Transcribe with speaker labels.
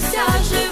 Speaker 1: бабуся.